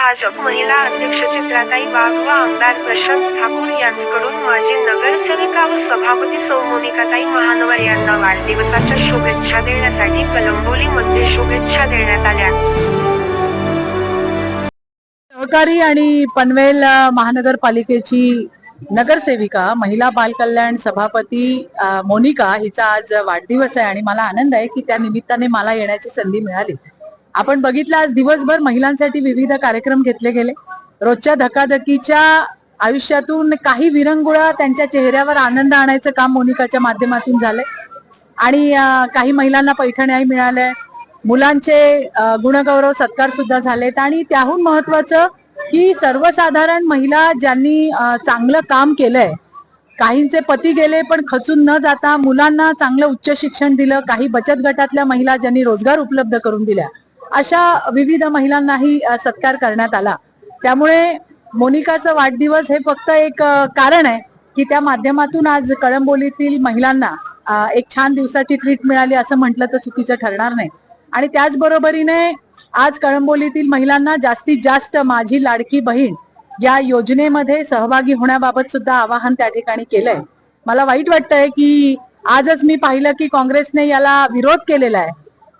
भाजप महिला अध्यक्ष चित्राताई वाघ व आमदार प्रशांत ठाकूर यांच्याकडून माजी नगरसेविका व सभापती सौ मोनिकाताई महानवर यांना वाढदिवसाच्या शुभेच्छा देण्यासाठी कलंबोलीमध्ये शुभेच्छा देण्यात आल्या. सहकारी आणि पनवेल महानगरपालिकेची नगरसेविका महिला बालकल्याण सभापती मोनिका हिचा आज वाढदिवस आहे आणि मला आनंद आहे की त्या निमित्ताने मला येण्याची संधी मिळाली. आपण बघितलं आज दिवसभर महिलांसाठी विविध कार्यक्रम घेतले गेले. रोजच्या धकाधकीच्या आयुष्यातून काही विरंगुळा त्यांच्या चेहऱ्यावर आनंद आणायचं काम मोनिकाच्या माध्यमातून झालंय. आणि काही महिलांना पैठण्याही मिळाल्या. मुलांचे गुणगौरव सत्कार सुद्धा झालेत. आणि त्याहून महत्वाचं की सर्वसाधारण महिला ज्यांनी चांगलं काम केलंय काहींचे पती गेले पण खचून न जाता मुलांना चांगलं उच्च शिक्षण दिलं काही बचत गटातल्या महिला ज्यांनी रोजगार उपलब्ध करून दिल्या अशा विविध महिलांनाही सत्कार करण्यात आला. त्यामुळे मोनिकाचा वाढदिवस हे फक्त एक कारण आहे की त्या माध्यमातून आज कळंबोलीतील महिलांना एक छान दिवसाची ट्रीट मिळाली असं म्हटलं तर चुकीचं ठरणार नाही. आणि त्याचबरोबरीने आज कळंबोलीतील महिलांना जास्तीत जास्त माझी लाडकी बहीण या योजनेमध्ये सहभागी होण्याबाबत सुद्धा आवाहन त्या ठिकाणी केलंय. मला वाईट वाटतंय की आजच मी पाहिलं की काँग्रेसने याला विरोध केलेला आहे.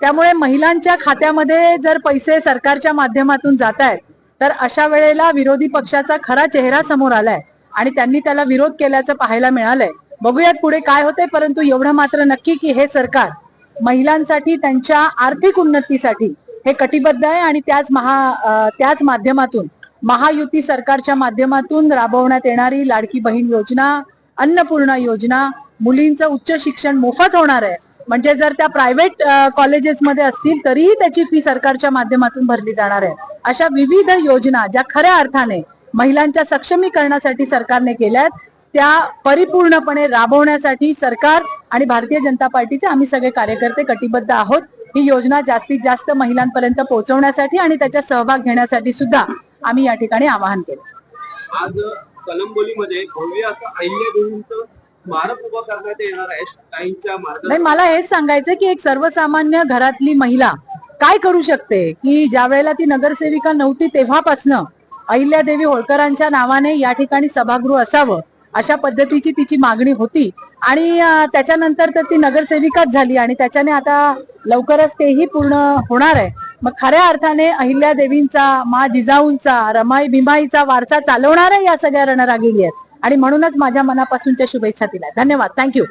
त्यामुळे महिलांच्या खात्यामध्ये जर पैसे सरकारच्या माध्यमातून जात आहेत तर अशा वेळेला विरोधी पक्षाचा खरा चेहरा समोर आलाय आणि त्यांनी त्याला विरोध केल्याचं पाहायला मिळालंय. बघूयात पुढे काय होते परंतु एवढं मात्र नक्की की हे सरकार महिलांसाठी त्यांच्या आर्थिक उन्नतीसाठी हे कटिबद्ध आहे आणि त्याच महा त्याच माध्यमातून महायुती सरकारच्या माध्यमातून राबवण्यात येणारी लाडकी बहीण योजना अन्नपूर्णा योजना मुलींचं उच्च शिक्षण मोफत होणार आहे. म्हणजे जर त्या प्रायव्हेट कॉलेजेसमध्ये असतील तरीही त्याची फी सरकारच्या माध्यमातून भरली जाणार आहे. अशा विविध योजना ज्या खऱ्या अर्थाने महिलांच्या सक्षमीकरणासाठी सरकारने केल्या आहेत त्या परिपूर्णपणे राबवण्यासाठी सरकार आणि भारतीय जनता पार्टीचे आम्ही सगळे कार्यकर्ते कटिबद्ध आहोत. ही योजना जास्तीत जास्त महिलांपर्यंत पोहोचवण्यासाठी आणि त्याचा सहभाग घेण्यासाठी सुद्धा आम्ही या ठिकाणी आवाहन केलं. आज कलंबोलीमध्ये भव्य असं अहिल्यादेवींचं स्मारक उभं करण्यात येणार आहे मार्ग नाही मला हेच सांगायचं की एक सर्वसामान्य घरातली महिला काय करू शकते? की ज्या वेळेला ती नगरसेविका नव्हती तेव्हापासनं अहिल्यादेवी होळकरांच्या नावाने या ठिकाणी सभागृह असावं अशा पद्धतीची तिची मागणी होती. आणि त्याच्यानंतर तर ती नगरसेविकाच झाली आणि त्याच्याने आता लवकरच तेही पूर्ण होणार आहे. मग खऱ्या अर्थाने अहिल्यादेवींचा मा जिजाऊंचा रमाई भीमाईचा वारसा चालवणार आहे या सगळ्या रणरागिणी आहेत. आणि म्हणूनच माझ्या मनापासूनच्या शुभेच्छा दिल्या. धन्यवाद. थँक्यू